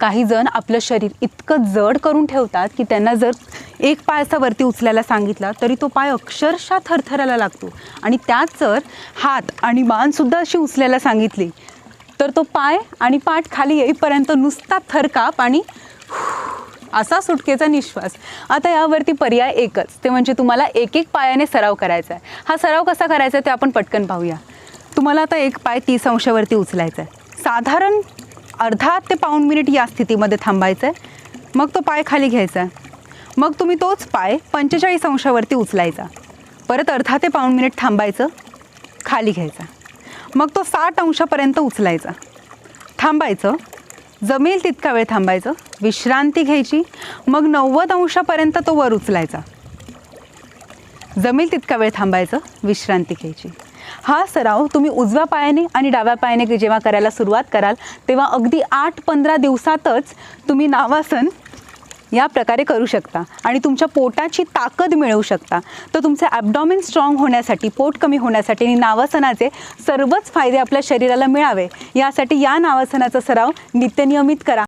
काही जण आपलं शरीर इतकं जड करून ठेवतात की त्यांना जर एक पाय असा वरती उचलायला सांगितला तरी तो पाय अक्षरशः थरथरायला लागतो. आणि त्यात जर हात आणि मानसुद्धा अशी उचलायला सांगितली तर तो पाय आणि पाठ खाली येईपर्यंत नुसता थरकाप आणि असा सुटकेचा निश्वास. आता यावरती पर्याय एकच ते म्हणजे तुम्हाला एक एक पायाने सराव करायचा आहे. हा सराव कसा करायचा आहे ते आपण पटकन पाहूया. तुम्हाला आता एक पाय तीस अंशावरती उचलायचा आहे. साधारण अर्धा ते पाऊण मिनिट या स्थितीमध्ये थांबायचं आहे मग तो पाय खाली घ्यायचा. आहे मग तुम्ही तोच पाय पंचेचाळीस अंशावरती उचलायचा. परत अर्धा ते पाऊण मिनिट थांबायचं. खाली घ्यायचा. मग तो साठ अंशापर्यंत उचलायचा. थांबायचं. जमेल तितका वेळ थांबायचं. विश्रांती घ्यायची. मग नव्वद अंशापर्यंत तो वर उचलायचा. जमेल तितका वेळ थांबायचं. विश्रांती घ्यायची. हा सराव तुम्ही उजव्या पायाने आणि डाव्या पायाने जेव्हा करायला सुरुवात कराल तेव्हा अगदी आठ पंधरा दिवसातच तुम्ही नावासन या प्रकारे करू शकता आणि तुमच्या पोटाची ताकद मिळवू शकता. तर तुमचे ॲबडॉमिन स्ट्रॉंग होण्यासाठी पोट कमी होण्यासाठी आणि नावासनाचे सर्वच फायदे आपल्या शरीराला मिळावे यासाठी या नावासनाचा सराव नित्यनियमित करा.